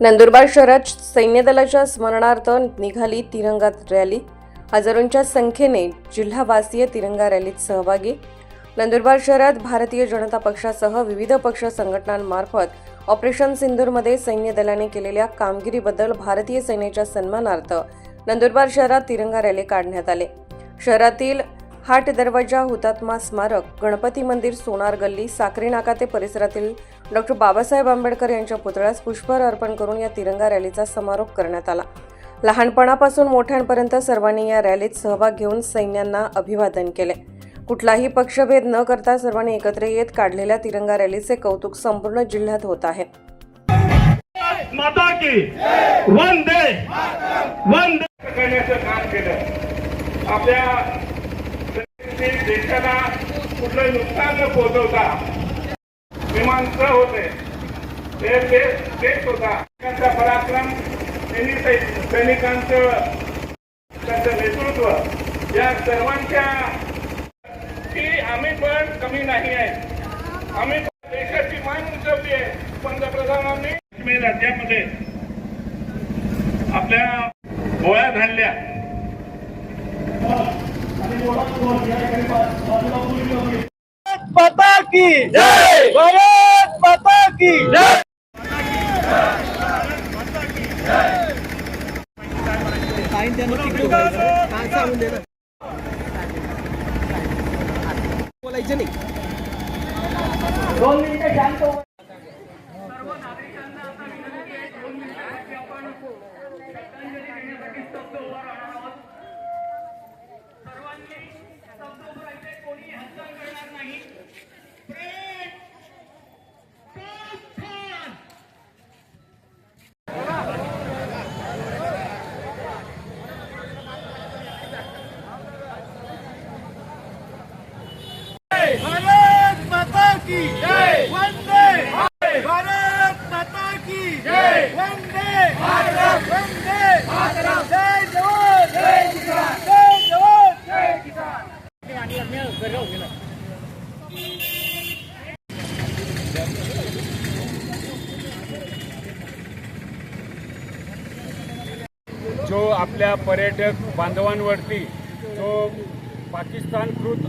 नंदुरबार शहरात सैन्य दलाच्या स्मरणार्थ निघाली तिरंगा रॅली. हजारोंच्या संख्येने जिल्हावासीय तिरंगा रॅलीत सहभागी. नंदुरबार शहरात भारतीय जनता पक्षासह विविध पक्ष संघटनांमार्फत ऑपरेशन सिंधूरमध्ये सैन्य दलाने केलेल्या कामगिरीबद्दल भारतीय सेनेच्या सन्मानार्थ नंदुरबार शहरात तिरंगा रॅली काढण्यात आले. शहरातील हाट दरवाजा हुतात्मा स्मारक गणपती मंदिर सोनार गल्ली साक्री नाका ते परिसरातील डॉक्टर बाबासाहेब आंबेडकर यांच्या पुतळ्यास पुष्पहार अर्पण करून या तिरंगा रॅलीचा समारोप करण्यात आला. लहानपणापासून मोठ्यांपर्यंत सर्वांनी या रॅलीत सहभाग घेऊन सैन्यांना अभिवादन केले. कुठलाही पक्षभेद न करता सर्वांनी एकत्र येत काढलेल्या तिरंगा रॅलीचे कौतुक संपूर्ण जिल्ह्यात होत आहे. माता की वंदे! वंदे! करण्याचं काम केलं. आपल्या देशाला कुठलं नुकसान न पोहोचवता होते. ते देश देश होता त्यांचा पराक्रम त्यांनी सैनिकांचं त्यांचं नेतृत्व या सर्वांच्या की आम्ही पण कमी नाही आहे. आम्ही देशाची मान उंचवली आहे. पंतप्रधानांनी काश्मीर राज्यामध्ये आपल्या गोळ्या घालल्या माता की जय माता की जय बोलायचं नाही दोन मिनिटं शांत हो. भारत माता की जय वंदे भारत माता की जय वंदे भारत वंदे भारत जय जवान जय किसान जय जवान जय किसान जो आपल्या पर्यटक बांधवांवरती जो पाकिस्तानकृत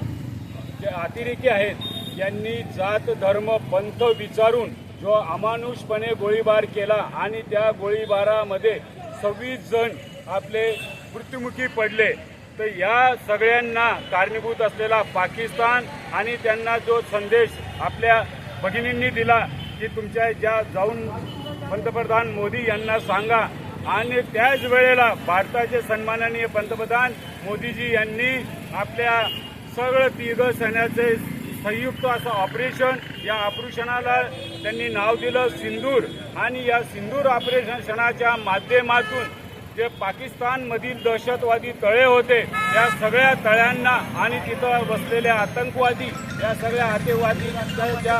जे अतिरेकी आहेत यांनी जात धर्म पंथ विचारून जो अमानुषपणे गोळीबार केला आणि त्या गोळीबारामध्ये सव्वीस जण आपले मृत्युमुखी पडले तर या सगळ्यांना कारणीभूत असलेला पाकिस्तान आणि त्यांना जो संदेश आपल्या भगिनींनी दिला की तुमच्या ज्या जाऊन पंतप्रधान मोदी यांना सांगा आणि त्याच वेळेला भारताचे सन्माननीय पंतप्रधान मोदीजी यांनी आपल्या सगळं तिघ सैन्याचे संयुक्त असं ऑपरेशन या ऑपरेशनाला त्यांनी नाव दिलं सिंदूर. आणि या सिंदूर ऑपरेशन क्षणाच्या माध्यमातून जे पाकिस्तानमधील दहशतवादी तळे होते या सगळ्या तळ्यांना आणि तिथं बसलेले आतंकवादी या सगळ्या आतंकवादीच्या ज्या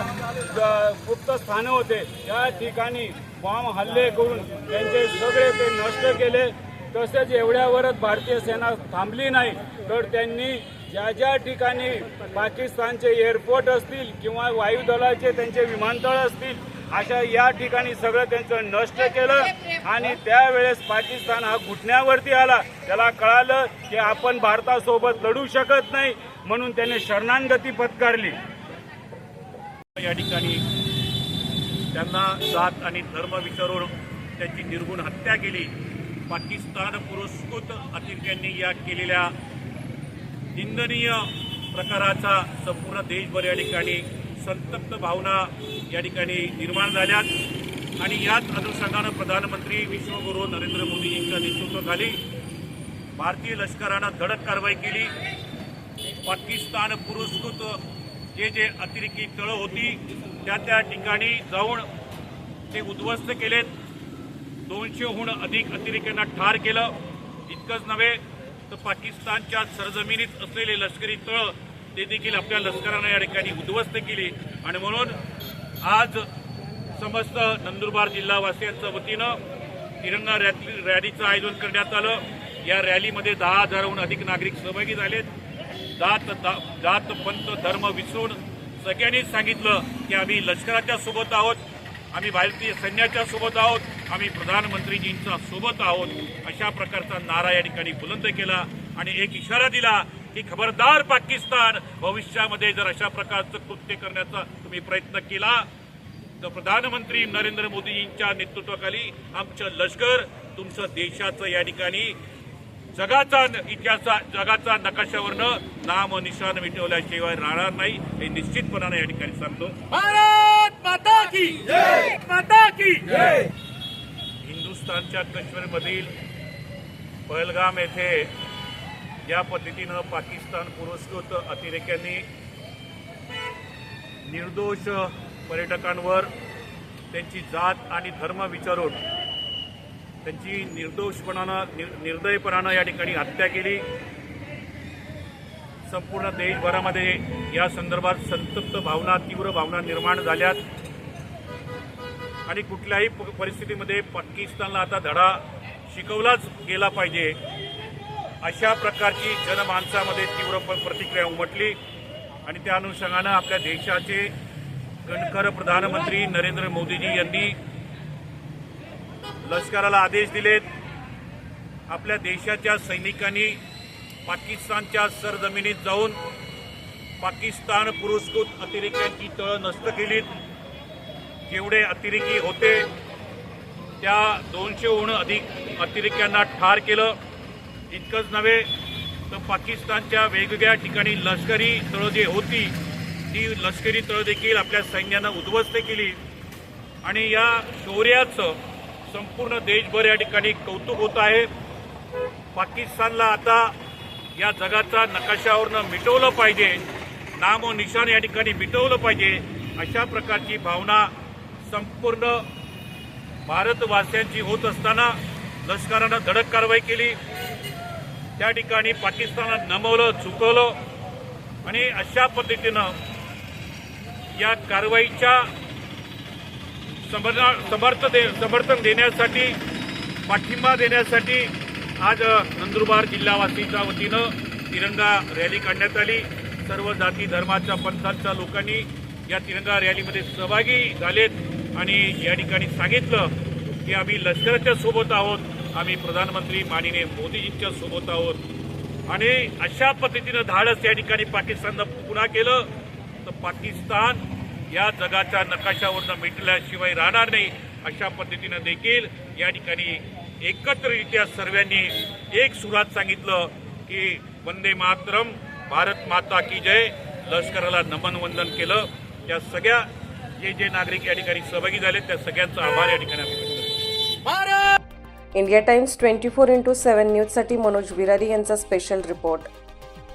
गुप्त स्थानं होते या ठिकाणी बॉम्ब हल्ले करून त्यांचे सगळे ते नष्ट केले. तसेच एवढ्यावरच भारतीय सेना थांबली नाही. तर त्यांनी ज्या ज्या ठिकाणी पाकिस्तानचे एअरपोर्ट असतील किंवा वायुदलाचे त्यांचे विमानतळ असतील अशा या ठिकाणी सगळं त्यांचं नष्ट केलं आणि त्यावेळेस पाकिस्तान हा घुटण्यावरती आला. त्याला कळालं की आपण भारतासोबत लढू शकत नाही म्हणून त्याने शरणांगती पत्कारली. या ठिकाणी त्यांना जात आणि धर्म विचारून त्यांची निर्गुण हत्या केली. पाकिस्तान पुरस्कृत अतिरेक्यांनी या केलेल्या निंदनीय प्रकाराचा संपूर्ण देशभर या ठिकाणी संतप्त भावना या ठिकाणी निर्माण झाल्यात. आणि याच अनुषंगानं प्रधानमंत्री विश्वगुरू नरेंद्र मोदी यांच्या नेतृत्वाखाली भारतीय लष्करानं धडक कारवाई केली. पाकिस्तान पुरस्कृत जे जे अतिरेकी तळं होती त्या त्या ठिकाणी जाऊन ते उद्ध्वस्त केलेत. दोनशेहून अधिक अतिरेक्यांना ठार केलं. इतकंच नव्हे तर पाकिस्तानच्या सरजमिनीत असलेले लष्करी तळ ते देखील आपल्या लष्करानं या ठिकाणी उद्ध्वस्त केली. आणि म्हणून आज समस्त नंदुरबार जिल्हावासियांच्या वतीनं तिरंगा रॅली रॅलीचं आयोजन करण्यात आलं. या रॅलीमध्ये दहा हजारहून अधिक नागरिक सहभागी झालेत. जात दा- जात पंथ धर्म विसरून सगळ्यांनीच सांगितलं की आम्ही लष्कराच्या सोबत आहोत. आम्ही भारतीय सैन्याच्या सोबत आहोत. आम्ही प्रधानमंत्रीजींच्या सोबत आहोत. अशा प्रकारचा नारा या ठिकाणी बुलंद केला आणि एक इशारा दिला की खबरदार पाकिस्तान भविष्यामध्ये जर अशा प्रकारचं कृत्य करण्याचा तुम्ही प्रयत्न केला तर प्रधानमंत्री नरेंद्र मोदींच्या नेतृत्वाखाली आमचं लष्कर तुमचं देशाचं या ठिकाणी जगाचा इतिहासा जगाचा नकाशावरनं नाम निशान मिटवल्याशिवाय राहणार नाही. हे निश्चितपणाने या ठिकाणी सांगतो. भारत माता की माता की हिंदुस्थानच्या काश्मीरमधील पहलगाम येथे ज्या पद्धतीनं पाकिस्तान पुरस्कृत अतिरेक्यांनी निर्दोष पर्यटकांवर त्यांची जात आणि धर्म विचारून त्यांची निर्दोषपणानं निर निर्दयपणानं या ठिकाणी हत्या केली. संपूर्ण देशभरामध्ये या संदर्भात संतप्त भावना तीव्र भावना निर्माण झाल्यात. आणि कुठल्याही प- परिस्थितीमध्ये पाकिस्तानला आता धडा शिकवलाच गेला पाहिजे. अशा प्रकारची जनमानसामध्ये तीव्र प्रतिक्रिया उमटली आणि त्या अनुषंगानं आपल्या देशाचे कणखर प्रधानमंत्री नरेंद्र मोदीजी यांनी लष्कराला आदेश दिलेत. आपल्या देशाच्या सैनिकांनी पाकिस्तानच्या सरजमिनीत जाऊन पाकिस्तान पुरस्कृत अतिरेक्यांची तळ नष्ट केलीत. जेवढे अतिरेकी होते त्या दोनशेहून अधिक अतिरेक्यांना ठार केलं. इतकंच नव्हे तर पाकिस्तानच्या वेगवेगळ्या ठिकाणी लष्करी तळं जी होती ती लष्करी तळं देखील आपल्या सैन्यानं उद्ध्वस्त केली. आणि या शौर्याचं संपूर्ण देशभर या ठिकाणी कौतुक होत आहे. पाकिस्तानला आता या जगाचा नकाशावरनं मिटवलं पाहिजे नाम निशान निशाण या ठिकाणी मिटवलं पाहिजे अशा प्रकारची भावना संपूर्ण भारतवासियांची होत असताना लष्करानं धडक कारवाई केली. त्या ठिकाणी पाकिस्तानात नमवलं चुकवलं आणि अशा पद्धतीनं या कारवाईच्या समर्थ दे समर्थन देण्यासाठी पाठिंबा देण्यासाठी आज नंदुरबार जिल्हावासीच्या वतीनं तिरंगा रॅली काढण्यात आली. सर्व जाती धर्माच्या पंथांच्या लोकांनी या तिरंगा रॅलीमध्ये सहभागी झालेत आणि या ठिकाणी सांगितलं की आम्ही लष्कराच्या सोबत आहोत. आम्ही प्रधानमंत्री माननीय मोदीजींच्या सोबत आहोत आणि अशा पद्धतीनं धाडस या ठिकाणी पाकिस्ताननं पुन्हा केलं तर पाकिस्तान या जगाच्या नकाशावरनं मिटल्याशिवाय राहणार नाही अशा पद्धतीनं देखील या ठिकाणी एकत्ररित्या सर्वांनी एक सुरात सांगितलं की वंदे मातरम भारत माता की जय लष्कराला नमन वंदन केलं. त्या सगळ्या जे जे नागरिक या ठिकाणी सहभागी झाले त्या सगळ्यांचा आभार या ठिकाणी आम्ही Bharat! India Times twenty four into seven न्यूजसाठी मनोज बिरारी यांचा स्पेशल रिपोर्ट